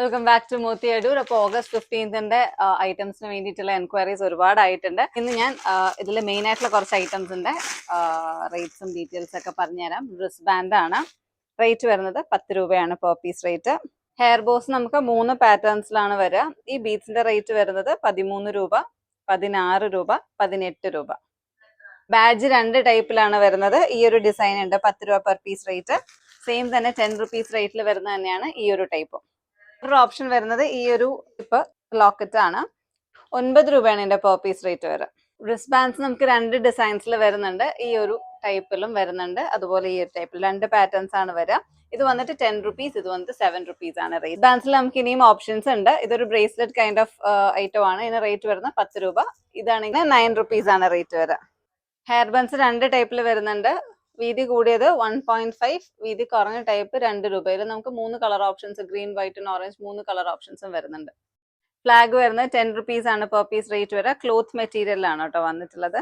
Welcome back to Mothi Adoor അപ്പോൾ August ഫിഫ്റ്റീൻത്തിന്റെ ഐറ്റംസിന് വേണ്ടിയിട്ടുള്ള enquiries ഒരുപാട് ആയിട്ടുണ്ട് ഇന്ന് ഞാൻ ഇതിൽ മെയിൻ ആയിട്ടുള്ള കുറച്ച് ഐറ്റംസിന്റെ റേറ്റ്സും ഡീറ്റെയിൽസ് ഒക്കെ പറഞ്ഞുതരാം. റിസ് ബാൻഡ് ആണ്. റേറ്റ് വരുന്നത് പത്ത് രൂപയാണ് per piece rate hair bows നമുക്ക് മൂന്ന് പാറ്റേൺസിലാണ് വരിക. ഈ ബീഡ്സിന്റെ റേറ്റ് വരുന്നത് പതിമൂന്ന് രൂപ പതിനാറ് രൂപ പതിനെട്ട് രൂപ. ബാഡ്ജ് രണ്ട് ടൈപ്പിലാണ് വരുന്നത്. ഈ ഒരു ഡിസൈൻ ഉണ്ട്. പത്ത് രൂപ പെർ പീസ് റേറ്റ് സെയിം തന്നെ ടെൻ റുപ്പീസ് റേറ്റിൽ വരുന്ന തന്നെയാണ് ഈ ഒരു ടൈപ്പ് ഒരു ഓപ്ഷൻ വരുന്നത് ഈ ഒരു ഇപ്പൊ ലോക്കറ്റ് ആണ്. ഒൻപത് രൂപയാണ് ഇതിന്റെ പെർ പീസ് റേറ്റ് വരെ. റിസ്റ്റ് നമുക്ക് രണ്ട് ഡിസൈൻസിൽ വരുന്നുണ്ട്. ഈ ഒരു ടൈപ്പിലും വരുന്നുണ്ട്. അതുപോലെ ഈ ഒരു ടൈപ്പിൽ രണ്ട് പാറ്റേൺസ് ആണ് വരിക ഇത് വന്നിട്ട് ടെൻ റുപ്പീസ് ഇത് വന്നിട്ട് സെവൻ റുപ്പീസ് ആണ് റേറ്റ് ബാൻസിൽ നമുക്ക് ഇനിയും ഓപ്ഷൻസ് ഉണ്ട്. ഇതൊരു ബ്രേസ്ലെറ്റ് കൈൻഡ് ഓഫ് ഐറ്റം ആണ്. ഇതിന് റേറ്റ് വരുന്നത് പത്ത് രൂപ. ഇതാണെങ്കിൽ നയൻ റുപ്പീസ് ആണ് റേറ്റ് വരിക ഹെയർ ബൺസ് രണ്ട് ടൈപ്പിൽ വരുന്നുണ്ട്. വീതി കൂടിയത് വൺ പോയിന്റ് ഫൈവ് വീതി കുറഞ്ഞ ടൈപ്പ് രണ്ട് രൂപ. ഇതിൽ നമുക്ക് മൂന്ന് colour options green white and orange മൂന്ന് കളർ ഓപ്ഷൻസും വരുന്നുണ്ട്. ഫ്ലാഗ് വരുന്നത് ടെൻ റുപ്പീസ് ആണ് പെർ പീസ് റേറ്റ് വരെ. ക്ലോത്ത് മെറ്റീരിയലാണ് കേട്ടോ വന്നിട്ടുള്ളത്.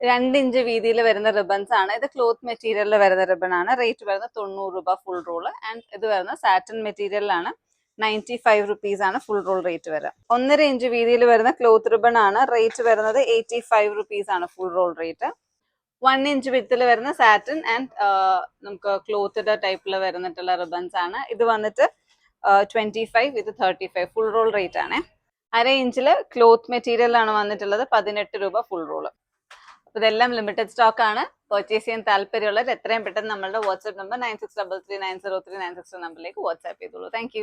രണ്ട് ഇഞ്ച് വീതിയിൽ വരുന്ന റിബൺസ് ആണ്. ഇത് ക്ലോത്ത് മെറ്റീരിയലിൽ വരുന്ന റിബൺ ആണ്. റേറ്റ് വരുന്നത് തൊണ്ണൂറ് രൂപ ഫുൾ റോൾ ആൻഡ് ഇത് വരുന്ന സാറ്റൻ മെറ്റീരിയലാണ് നയന്റി ഫൈവ് റുപ്പീസ് ആണ് ഫുൾ റോൾ റേറ്റ് വരെ. ഒന്നര ഇഞ്ച് വീതിയിൽ വരുന്ന ക്ലോത്ത് റിബൺ ആണ്. റേറ്റ് വരുന്നത് എയ്റ്റി ഫൈവ് റുപ്പീസ് ആണ് full roll rate one inch വിത്തിൽ വരുന്ന സാറ്റിൻ ആൻഡ് നമുക്ക് ക്ലോത്തിന്റെ ടൈപ്പിൽ വരുന്നിട്ടുള്ള റിബൺസ് ആണ്. ഇത് വന്നിട്ട് ട്വന്റി ഫൈവ് ഇത് thirty five full roll rate ആണ്. അര ഇഞ്ചിൽ ക്ലോത്ത് മെറ്റീരിയൽ ആണ് വന്നിട്ടുള്ളത്. പതിനെട്ട് രൂപ ഫുൾ റോൾ ഇതെല്ലാം ലിമിറ്റഡ് സ്റ്റോക്ക് ആണ്. പർച്ചേസ് ചെയ്യാൻ താല്പര്യമുള്ളത് എത്രയും പെട്ടെന്ന് നമ്മുടെ WhatsApp number nine six double three nine zero three nine six നമ്പറിലേക്ക് വാട്സ്ആപ്പ് ചെയ്തോളൂ. താങ്ക്